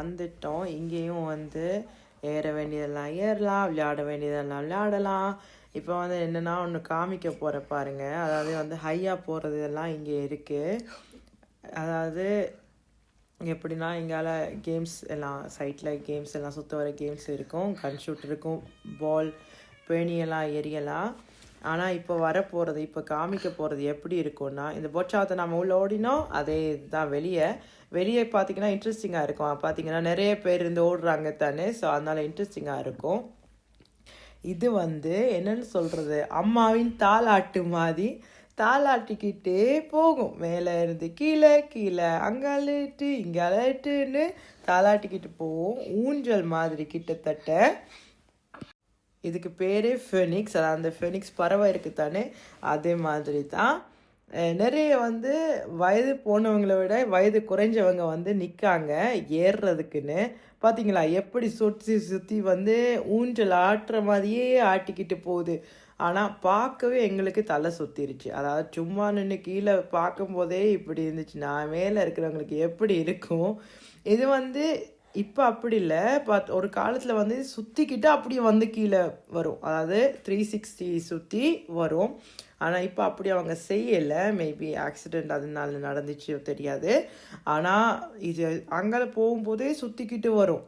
வந்துட்டோம். இங்கேயும் வந்து ஏற வேண்டியதெல்லாம் ஏறலாம் விளையாட வேண்டியதெல்லாம் விளையாடலாம். இப்போ வந்து என்னென்னா ஒன்று காமிக்க போகிற பாருங்க. அதாவது வந்து ஹையாக போகிறது எல்லாம் இங்கே இருக்குது அதாவது எப்படின்னா எங்களால் கேம்ஸ் எல்லாம் சைட்டில் கேம்ஸ் எல்லாம் சுற்ற வர கேம்ஸ் இருக்கும் கன் ஷூட் இருக்கும் பால் பேணியெல்லாம் எரியலாம் ஆனால் இப்போ வரப்போகிறது இப்போ காமிக்க போகிறது எப்படி இருக்கும்னா இந்த பொச்சாத்தை நம்ம உள்ள ஓடினோம் அதே தான் வெளியே. வெளியே பார்த்தீங்கன்னா இன்ட்ரெஸ்டிங்காக இருக்கும். பார்த்தீங்கன்னா நிறைய பேர் இருந்து ஓடுறாங்க தானே ஸோ அதனால் இன்ட்ரெஸ்டிங்காக இருக்கும். இது வந்து என்னன்னு சொல்கிறது அம்மாவின் தாலாட்டு மாதிரி தாளாட்டிக்கிட்டே போகும். மேலே இருந்து கீழே கீழே அங்காலிட்டு இங்காலிட்டுன்னு தாளாட்டிக்கிட்டு போகும் ஊஞ்சல் மாதிரி கிட்டத்தட்ட. இதுக்கு பேரே ஃபெனிக்ஸ் அதான் அந்த ஃபெனிக்ஸ் பறவை இருக்குது தானே? அதே மாதிரி தான். நிறைய வந்து வயது போனவங்களை விட வயது குறைஞ்சவங்க வந்து நிற்காங்க ஏறுறதுக்குன்னு பார்த்தீங்களா எப்படி சுற்றி சுற்றி வந்து ஊஞ்சல் ஆட்டுற மாதிரியே ஆட்டிக்கிட்டு போகுது. ஆனால் பார்க்கவே எங்களுக்கு தலை சுற்றிருச்சு அதாவது சும்மா நின்று கீழே பார்க்கும்போதே இப்படி இருந்துச்சு. நான் மேலே இருக்கிறவங்களுக்கு எப்படி இருக்கும்? இது வந்து இப்போ அப்படி இல்லை. பத் ஒரு காலத்தில் வந்து சுற்றிக்கிட்டு அப்படியே வந்து கீழே வரும். அதாவது த்ரீ சிக்ஸ்டி சுற்றி வரும். ஆனால் இப்போ அப்படி அவங்க செய்யலை. மேபி ஆக்சிடெண்ட் அதனால நடந்துச்சு தெரியாது. ஆனால் இது அங்கே போகும்போதே சுற்றிக்கிட்டு வரும்.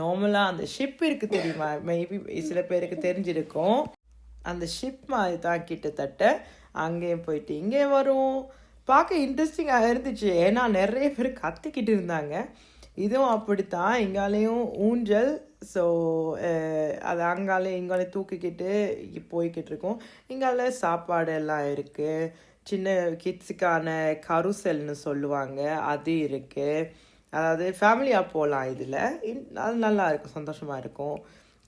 நார்மலாக அந்த ஷிப் இருக்குது தெரியுமா? மேபி சில பேருக்கு தெரிஞ்சிருக்கும். அந்த ஷிப் மாதிரி தான் கிட்டத்தட்ட அங்கேயும் போயிட்டு இங்கே வரும். பார்க்க இன்ட்ரெஸ்டிங்காக இருந்துச்சு. ஏன்னா நிறைய பேர் கத்திக்கிட்டு இருந்தாங்க. இதுவும் அப்படித்தான். எங்காலேயும் ஊஞ்சல். ஸோ அது அங்காலே இங்காலே தூக்கிக்கிட்டு போய்கிட்டு இருக்கோம். இங்கால சாப்பாடு எல்லாம் இருக்குது சின்ன கிட்ஸுக்கான கருசல்னு சொல்லுவாங்க. அது இருக்குது அதாவது ஃபேமிலியாக போகலாம் இதில். அது நல்லா இருக்கும். சந்தோஷமாக இருக்கும்.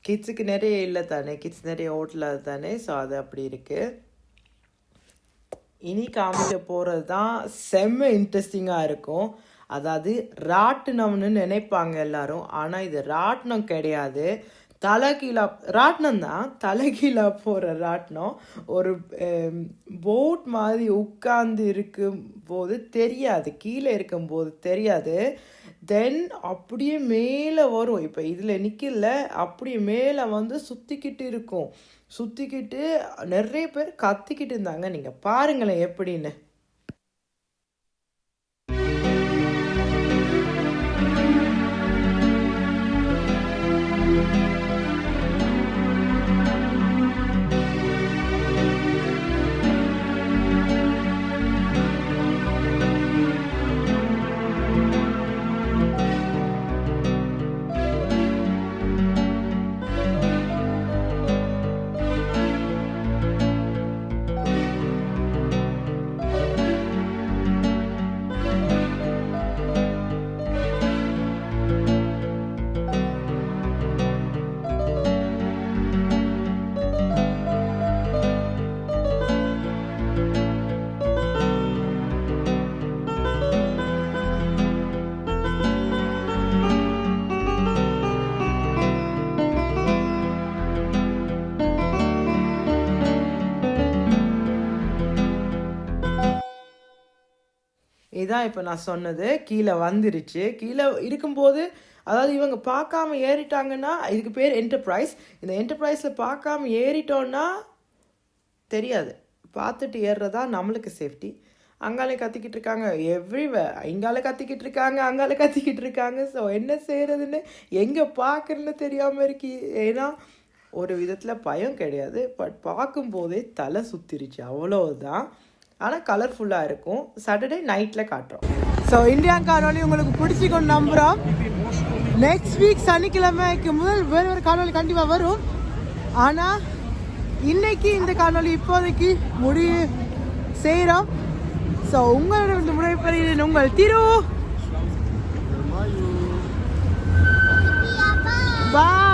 கிட்ஸுக்கு நிறைய இல்லை தானே? கிட்ஸ் நிறைய ஓட்டல தானே? ஸோ அது அப்படி இருக்குது இனி காமிக்க போகிறது தான் செம்ம இன்ட்ரெஸ்டிங்காக இருக்கும். அதாவது ராட்டினம்னு நினைப்பாங்க எல்லாரும். ஆனால் இது ராட்டினம் கிடையாது. தலைகீழா ராட்டினம் தான். தலைகீழா போகிற ராட்டினம். ஒரு போட் மாதிரி உட்கார்ந்து இருக்கும் போது தெரியாது. கீழே இருக்கும்போது தெரியாது. தென் அப்படியே மேலே வரும். இப்போ இதில் நிற்கல அப்படியே மேலே வந்து சுற்றிக்கிட்டு இருக்கும். சுற்றிக்கிட்டு நிறைய பேர் கத்திக்கிட்டு இருந்தாங்க. நீங்கள் பாருங்களேன் எப்படின்னு. இதான் இப்போ நான் சொன்னது. கீழே வந்துருச்சு. கீழே இருக்கும்போது அதாவது இவங்க பார்க்காம ஏறிட்டாங்கன்னா இதுக்கு பேர் என்டர்பிரைஸ் இந்த என்டர்பிரைஸில் பார்க்காம ஏறிட்டோன்னா தெரியாது. பார்த்துட்டு ஏறுறதா நம்மளுக்கு சேஃப்டி அங்காலே கத்திக்கிட்டு இருக்காங்க. எவ்ரிவே இங்கால கத்திக்கிட்டு இருக்காங்க அங்கால கத்திக்கிட்டு இருக்காங்க. ஸோ என்ன செய்கிறதுன்னு எங்கே பார்க்குறதுன்னு தெரியாமல் இருக்கு. ஏன்னா ஒரு விதத்தில் பயம் கிடையாது. பட் பார்க்கும்போதே தலை சுத்திருச்சு. அவ்வளோதான் ஆனால் கலர்ஃபுல்லாக இருக்கும். சாட்டர்டே நைட்டில் காட்டுறோம். ஸோ இந்தியா காணொலி உங்களுக்கு பிடிச்சிக்கொண்டு நம்புகிறோம் நெக்ஸ்ட் வீக் சனிக்கிழமைக்கு முதல் வேறு ஒரு காணொலி கண்டிப்பாக வரும். ஆனால் இன்னைக்கு இந்த காணொலி இப்போதைக்கு முடிவு செய்கிறோம் ஸோ உங்களிடம் இந்த முறைப்பெறுகிறேன் உங்கள் திரு. பாய்